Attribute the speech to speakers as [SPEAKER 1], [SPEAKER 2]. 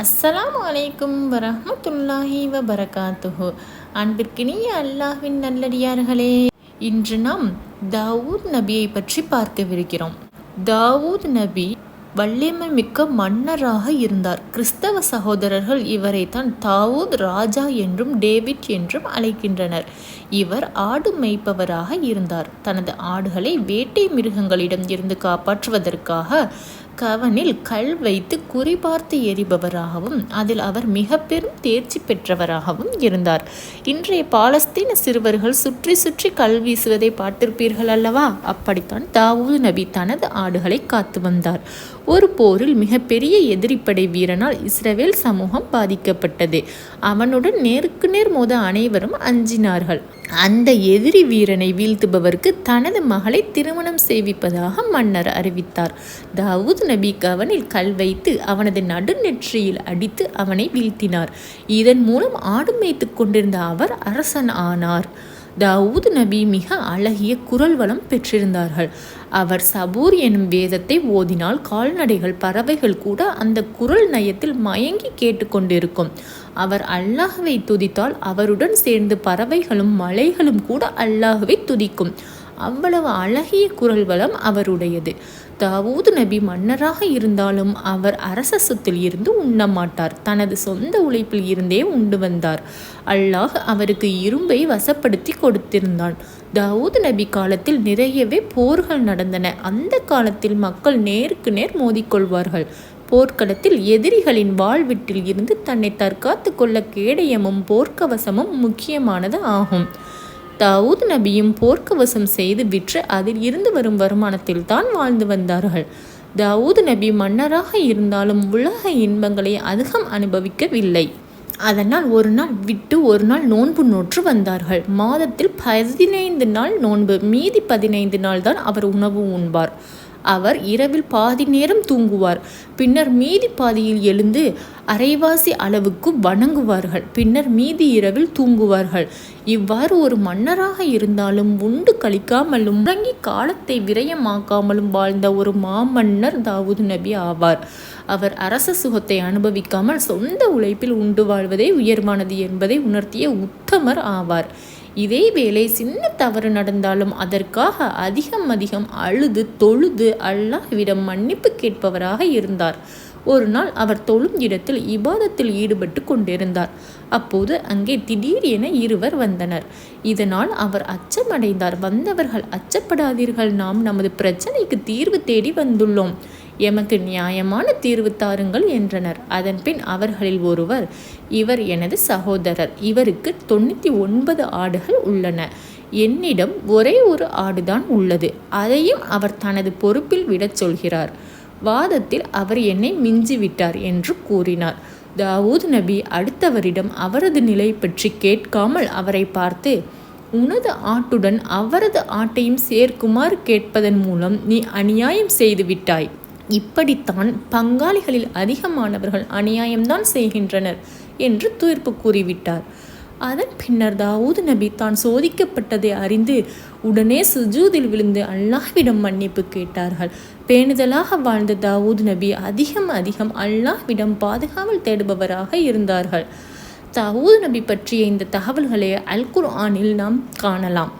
[SPEAKER 1] அஸ்ஸலாமு அலைக்கும் வரமத்துல்லாஹி வபரகாத்துஹு. அன்பிற்கினிய அல்லாஹ்வின் நல்லடியார்களே இன்று நாம் தாவூத் நபியை பற்றி பார்க்கவிருக்கிறோம். தாவூத் நபி வல்லிமை மிக்க மன்னராக இருந்தார். கிறிஸ்தவ சகோதரர்கள் இவரை தான் தாவூத் ராஜா என்றும் டேவிட் என்றும் அழைக்கின்றனர். இவர் ஆடு மேய்ப்பவராக இருந்தார். தனது ஆடுகளை வேட்டை மிருகங்களிடம் இருந்து காப்பாற்றுவதற்காக கவனில் கல் வைத்து குறிபார்த்து எறிபவராகவும் அதில் அவர் மிக பெரும் தேர்ச்சி பெற்றவராகவும் இருந்தார். இன்றைய பாலஸ்தீன சிறுவர்கள் சுற்றி சுற்றி கல் வீசுவதை பார்த்திருப்பீர்கள் அல்லவா? அப்படித்தான் தாவூது நபி தனது ஆடுகளை காத்து வந்தார். ஒரு போரில் மிகப்பெரிய எதிரிப்படை வீரனால் இஸ்ரேல் சமூகம் பாதிக்கப்பட்டது. அவனுடன் நேருக்கு நேர் மோத அனைவரும் அஞ்சினார்கள். அந்த எதிரி வீரனை வீழ்த்துபவருக்கு தனது மகளை திருமணம் செய்விப்பதாக மன்னர் அறிவித்தார். தாவூத் நபி கவனில் கல் வைத்து அவனது நடுநெற்றியில் அடித்து அவனை வீழ்த்தினார். இதன் மூலம் ஆடு மேய்த்து கொண்டிருந்த அவர் அரசன் ஆனார். தாவூத் நபி மிக அழகிய குரல் வளம் பெற்றிருந்தார்கள். அவர் சபூர் எனும் வேதத்தை ஓதினால் கால்நடைகள் பறவைகள் கூட அந்த குரல் நயத்தில் மயங்கி கேட்டுக்கொண்டிருக்கும் அவர் அல்லாஹவை துதித்தால் அவருடன் சேர்ந்து பறவைகளும் மலைகளும் கூட அல்லாஹவை துதிக்கும். அவ்வளவு அழகிய குரல் வளம் அவருடையது. தாவூது நபி மன்னராக இருந்தாலும் அவர் அரச சொத்தில் இருந்து உண்ண மாட்டார் தனது சொந்த உழைப்பில் இருந்தே உண்டு வந்தார். அல்லாஹ் அவருக்கு இரும்பை வசப்படுத்தி கொடுத்திருந்தான். தாவூது நபி காலத்தில் நிறையவே போர்கள் நடந்தன. அந்த காலத்தில் மக்கள் நேருக்கு நேர் மோதிக்கொள்வார்கள். போர்க்களத்தில் எதிரிகளின் வாழ்விட்டில் இருந்து தன்னை தற்காத்து கொள்ள கேடயமும் போர்க்கவசமும் முக்கியமானது ஆகும். தாவூத் நபியும் போர்க்கவசம் செய்து விற்று அதில் இருந்து வரும் வருமானத்தில் தான் வாழ்ந்து வந்தார்கள். தாவூத் நபி மன்னராக இருந்தாலும் உலக இன்பங்களை அதிகம் அனுபவிக்கவில்லை. அதனால் ஒரு நாள் விட்டு ஒரு நாள் நோன்பு நோற்று வந்தார்கள். மாதத்தில் பதினைந்து நாள் நோன்பு மீதி பதினைந்து நாள் தான் அவர் உணவு உண்பார். அவர் இரவில் பாதி நேரம் தூங்குவார். பின்னர் மீதி பாதியில் எழுந்து அரைவாசி அளவுக்கு வணங்குவார்கள். பின்னர் மீதி இரவில் தூங்குவார்கள். இவ்வாறு ஒரு மன்னராக இருந்தாலும் உண்டு கழிக்காமலும் உறங்கி காலத்தை விரயமாக்காமலும் வாழ்ந்த ஒரு மாமன்னர் தாவூது நபி ஆவார். அவர் அரச சுகத்தை அனுபவிக்காமல் சொந்த உழைப்பில் உண்டு வாழ்வதே உயர்வானது என்பதை உணர்த்திய உத்தமர் ஆவார். இதேவேளை சின்ன தவறு நடந்தாலும் அதற்காக அதிகம் அதிகம் அழுது தொழுது அல்லாஹ்விடம் மன்னிப்பு கேட்பவராக இருந்தார். ஒரு நாள் அவர் தொழும் இடத்தில் இபாதத்தில் ஈடுபட்டு கொண்டிருந்தார். அப்போது அங்கே திடீர் என இருவர் வந்தனர். இதனால் அவர் அச்சமடைந்தார். வந்தவர்கள் அச்சப்படாதீர்கள். நாம் நமது பிரச்சனைக்கு தீர்வு தேடி வந்துள்ளோம். எமக்கு நியாயமான தீர்வு தாருங்கள் என்றனர். அதன்பின் அவர்களில் ஒருவர் இவர் எனது சகோதரர். இவருக்கு தொண்ணூற்றி ஒன்பது ஆடுகள் உள்ளன. என்னிடம் ஒரே ஒரு ஆடுதான் உள்ளது. அதையும் அவர் தனது பொறுப்பில் விடச் சொல்கிறார். வாதத்தில் அவர் என்னை மிஞ்சிவிட்டார் என்று கூறினார். தாவூத் நபி அடுத்தவரிடம் அவரது நிலை பற்றி கேட்காமல் அவரை பார்த்து உனது ஆட்டுடன் அவரது ஆட்டையும் சேர்க்குமாறு கேட்பதன் மூலம் நீ அநியாயம் செய்து விட்டாய். இப்படித்தான் பங்காளிகளில் அதிகமானவர்கள் அநியாயம்தான் செய்கின்றனர் என்று தீர்ப்பு கூறிவிட்டார். அதன் பின்னர் தாவூது நபி தான் சோதிக்கப்பட்டதை அறிந்து உடனே சுஜூதில் விழுந்து அல்லாஹ்விடம் மன்னிப்பு கேட்டார்கள். பேணுதலாக வாழ்ந்த தாவூத் நபி அதிகம் அதிகம் அல்லாஹ்விடம் பாதுகாவல் தேடுபவராக இருந்தார்கள். தாவூத் நபி பற்றிய இந்த தகவல்களை அல் குர்ஆனில் நாம் காணலாம்.